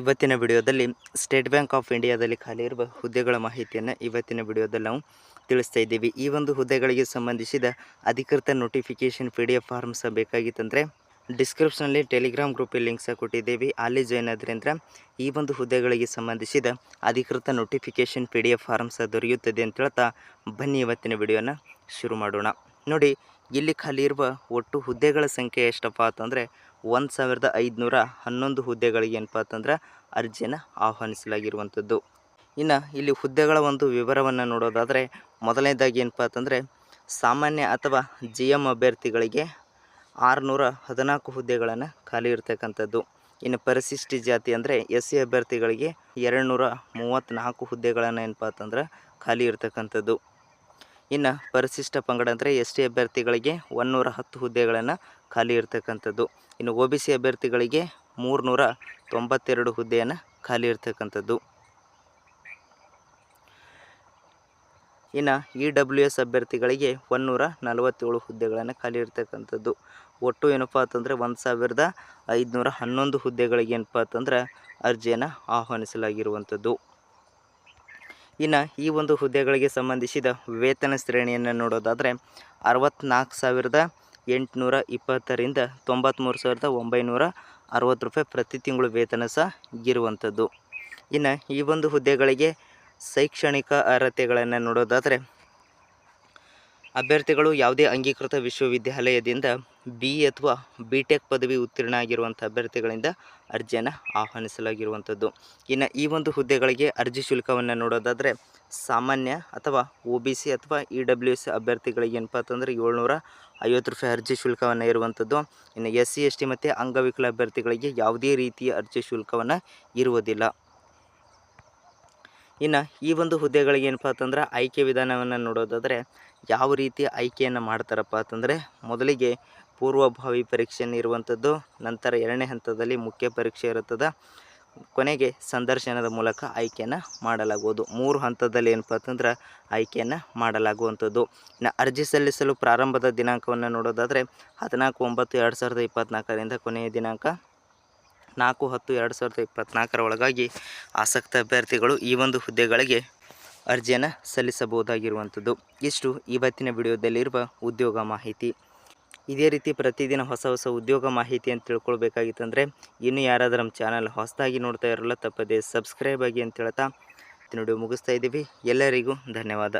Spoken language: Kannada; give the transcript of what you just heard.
ಇವತ್ತಿನ ವಿಡಿಯೋದಲ್ಲಿ ಸ್ಟೇಟ್ ಬ್ಯಾಂಕ್ ಆಫ್ ಇಂಡಿಯಾದಲ್ಲಿ ಖಾಲಿ ಇರುವ ಹುದ್ದೆಗಳ ಮಾಹಿತಿಯನ್ನು ಇವತ್ತಿನ ವಿಡಿಯೋದಲ್ಲಿ ನಾವು ತಿಳಿಸ್ತಾ ಇದ್ದೀವಿ. ಈ ಒಂದು ಹುದ್ದೆಗಳಿಗೆ ಸಂಬಂಧಿಸಿದ ಅಧಿಕೃತ notification P D F forms ಬೇಕಾಗಿತ್ತಂದರೆ ಡಿಸ್ಕ್ರಿಪ್ಷನಲ್ಲಿ ಟೆಲಿಗ್ರಾಮ್ ಗ್ರೂಪಿಗೆ ಲಿಂಕ್ ಸಹ ಕೊಟ್ಟಿದ್ದೀವಿ. ಅಲ್ಲಿ ಜಾಯ್ನ್ ಆದ್ರಿಂದ ಈ ಒಂದು ಹುದ್ದೆಗಳಿಗೆ ಸಂಬಂಧಿಸಿದ ಅಧಿಕೃತ notification P D F forms ದೊರೆಯುತ್ತದೆ ಅಂತ ಹೇಳ್ತಾ ಬನ್ನಿ ಇವತ್ತಿನ ವಿಡಿಯೋನ ಶುರು ಮಾಡೋಣ. ನೋಡಿ, ಇಲ್ಲಿ ಖಾಲಿ ಇರುವ ಒಟ್ಟು ಹುದ್ದೆಗಳ ಸಂಖ್ಯೆ ಎಷ್ಟಪ್ಪ ಅಂತಂದರೆ ಒಂದು ಸಾವಿರದ ಐದುನೂರ ಹನ್ನೊಂದು ಹುದ್ದೆಗಳಿಗೆ ಏನಪ್ಪ ಅಂತಂದ್ರೆ ಅರ್ಜಿಯನ್ನು ಆಹ್ವಾನಿಸಲಾಗಿರುವಂಥದ್ದು. ಇನ್ನು ಇಲ್ಲಿ ಹುದ್ದೆಗಳ ಒಂದು ವಿವರವನ್ನು ನೋಡೋದಾದರೆ ಮೊದಲನೇದಾಗಿ ಏನಪ್ಪ ಅಂತಂದರೆ ಸಾಮಾನ್ಯ ಅಥವಾ ಜಿ ಎಂ ಅಭ್ಯರ್ಥಿಗಳಿಗೆ ಆರುನೂರ ಹದಿನಾಲ್ಕು ಹುದ್ದೆಗಳನ್ನು ಖಾಲಿ ಇರತಕ್ಕಂಥದ್ದು. ಇನ್ನು ಪರಿಶಿಷ್ಟ ಜಾತಿ ಅಂದರೆ ಎಸ್ ಸಿ ಅಭ್ಯರ್ಥಿಗಳಿಗೆ ಎರಡು ನೂರ ಮೂವತ್ತ್ನಾಲ್ಕು ಹುದ್ದೆಗಳನ್ನು ಏನಪ್ಪ ಅಂತಂದ್ರೆ ಖಾಲಿ ಇರತಕ್ಕಂಥದ್ದು. ಇನ್ನು ಪರಿಶಿಷ್ಟ ಪಂಗಡ ಅಂದರೆ ಎಸ್ ಟಿ ಅಭ್ಯರ್ಥಿಗಳಿಗೆ ಒಂನ್ನೂರ ಹತ್ತು ಹುದ್ದೆಗಳನ್ನು ಖಾಲಿ ಇರ್ತಕ್ಕಂಥದ್ದು. ಇನ್ನು ಒ ಬಿ ಸಿ ಅಭ್ಯರ್ಥಿಗಳಿಗೆ ಮೂರುನೂರ ತೊಂಬತ್ತೆರಡು ಹುದ್ದೆಯನ್ನು ಖಾಲಿ ಇರ್ತಕ್ಕಂಥದ್ದು. ಇನ್ನು ಇ ಡಬ್ಲ್ಯೂ ಎಸ್ ಅಭ್ಯರ್ಥಿಗಳಿಗೆ ಒಂನ್ನೂರ ನಲವತ್ತೇಳು ಹುದ್ದೆಗಳನ್ನು ಖಾಲಿ ಇರ್ತಕ್ಕಂಥದ್ದು. ಒಟ್ಟು ಏನಪ್ಪ ಅಂತಂದರೆ ಒಂದು ಸಾವಿರದ ಐದುನೂರ ಹನ್ನೊಂದು ಹುದ್ದೆಗಳಿಗೆ ಏನಪ್ಪ ಅಂತಂದ್ರೆ ಅರ್ಜಿಯನ್ನು ಆಹ್ವಾನಿಸಲಾಗಿರುವಂಥದ್ದು. ಇನ್ನು ಈ ಒಂದು ಹುದ್ದೆಗಳಿಗೆ ಸಂಬಂಧಿಸಿದ ವೇತನ ಶ್ರೇಣಿಯನ್ನು ನೋಡೋದಾದರೆ ಅರವತ್ತ್ನಾಲ್ಕು ಸಾವಿರದ ಎಂಟುನೂರ ಇಪ್ಪತ್ತರಿಂದ ತೊಂಬತ್ತ್ಮೂರು ಸಾವಿರದ ಒಂಬೈನೂರ ಅರವತ್ತು ರೂಪಾಯಿ ಪ್ರತಿ ತಿಂಗಳು ವೇತನ ಸಹ ಇರುವಂಥದ್ದು. ಇನ್ನು ಈ ಒಂದು ಹುದ್ದೆಗಳಿಗೆ ಶೈಕ್ಷಣಿಕ ಅರ್ಹತೆಗಳನ್ನು ನೋಡೋದಾದರೆ, ಅಭ್ಯರ್ಥಿಗಳು ಯಾವುದೇ ಅಂಗೀಕೃತ ವಿಶ್ವವಿದ್ಯಾಲಯದಿಂದ ಬಿ ಎ ಅಥವಾ ಬಿ ಟೆಕ್ ಪದವಿ ಉತ್ತೀರ್ಣ ಆಗಿರುವಂಥ ಅಭ್ಯರ್ಥಿಗಳಿಂದ ಅರ್ಜಿಯನ್ನು ಆಹ್ವಾನಿಸಲಾಗಿರುವಂಥದ್ದು. ಇನ್ನು ಈ ಒಂದು ಹುದ್ದೆಗಳಿಗೆ ಅರ್ಜಿ ಶುಲ್ಕವನ್ನು ನೋಡೋದಾದರೆ ಸಾಮಾನ್ಯ ಅಥವಾ ಒ ಬಿ ಸಿ ಅಥವಾ ಇ ಡಬ್ಲ್ಯೂ ಎಸ್ ಅಭ್ಯರ್ಥಿಗಳಿಗೆ ಏನಪ್ಪ ಅಂತಂದರೆ ಏಳ್ನೂರ ಐವತ್ತು ರೂಪಾಯಿ ಅರ್ಜಿ ಶುಲ್ಕವನ್ನು ಇರುವಂಥದ್ದು. ಇನ್ನು ಎಸ್ ಸಿ, ಎಸ್ ಟಿ ಮತ್ತು ಅಂಗವಿಕಲ ಅಭ್ಯರ್ಥಿಗಳಿಗೆ ಯಾವುದೇ ರೀತಿಯ ಅರ್ಜಿ ಶುಲ್ಕವನ್ನು ಇರುವುದಿಲ್ಲ. ಇನ್ನು ಈ ಒಂದು ಹುದ್ದೆಗಳಿಗೆ ಏನಪ್ಪ ಅಂತಂದ್ರೆ ಆಯ್ಕೆ ವಿಧಾನವನ್ನು ನೋಡೋದಾದರೆ ಯಾವ ರೀತಿ ಆಯ್ಕೆಯನ್ನು ಮಾಡ್ತಾರಪ್ಪ ಅಂತಂದರೆ ಮೊದಲಿಗೆ ಪೂರ್ವಭಾವಿ ಪರೀಕ್ಷೆಯನ್ನು ಇರುವಂಥದ್ದು ನಂತರ ಎರಡನೇ ಹಂತದಲ್ಲಿ ಮುಖ್ಯ ಪರೀಕ್ಷೆ ಇರುತ್ತದೆ. ಕೊನೆಗೆ ಸಂದರ್ಶನದ ಮೂಲಕ ಆಯ್ಕೆಯನ್ನು ಮಾಡಲಾಗುವುದು. ಮೂರು ಹಂತದಲ್ಲಿ ಏನಪ್ಪ ಅಂತಂದ್ರೆ ಆಯ್ಕೆಯನ್ನು ಮಾಡಲಾಗುವಂಥದ್ದು. ಇನ್ನು ಅರ್ಜಿ ಸಲ್ಲಿಸಲು ಪ್ರಾರಂಭದ ದಿನಾಂಕವನ್ನು ನೋಡೋದಾದರೆ ಹದಿನಾಲ್ಕು ಒಂಬತ್ತು ಎರಡು ಸಾವಿರದ ಇಪ್ಪತ್ತ್ನಾಲ್ಕರಿಂದ ಕೊನೆಯ ದಿನಾಂಕ. ನಾಲ್ಕು ಹತ್ತು ಎರಡು ಸಾವಿರದ ಇಪ್ಪತ್ತ್ನಾಲ್ಕರ ಒಳಗಾಗಿ ಆಸಕ್ತ ಅಭ್ಯರ್ಥಿಗಳು ಈ ಒಂದು ಹುದ್ದೆಗಳಿಗೆ ಅರ್ಜಿಯನ್ನು ಸಲ್ಲಿಸಬಹುದಾಗಿರುವಂಥದ್ದು. ಇಷ್ಟು ಇವತ್ತಿನ ವಿಡಿಯೋದಲ್ಲಿರುವ ಉದ್ಯೋಗ ಮಾಹಿತಿ. ಇದೇ ರೀತಿ ಪ್ರತಿದಿನ ಹೊಸ ಹೊಸ ಉದ್ಯೋಗ ಮಾಹಿತಿ ಅಂತ ತಿಳ್ಕೊಳ್ಬೇಕಾಗಿತ್ತಂದರೆ ಇನ್ನೂ ಯಾರಾದರೂ ನಮ್ಮ ಚಾನಲ್ ಹೊಸದಾಗಿ ನೋಡ್ತಾ ಇರಲ್ಲ, ತಪ್ಪದೆ ಸಬ್ಸ್ಕ್ರೈಬ್ ಆಗಿ ಅಂತ ಹೇಳ್ತಾ ನೋಡಿ ಮುಗಿಸ್ತಾ ಇದ್ದೀವಿ. ಎಲ್ಲರಿಗೂ ಧನ್ಯವಾದ.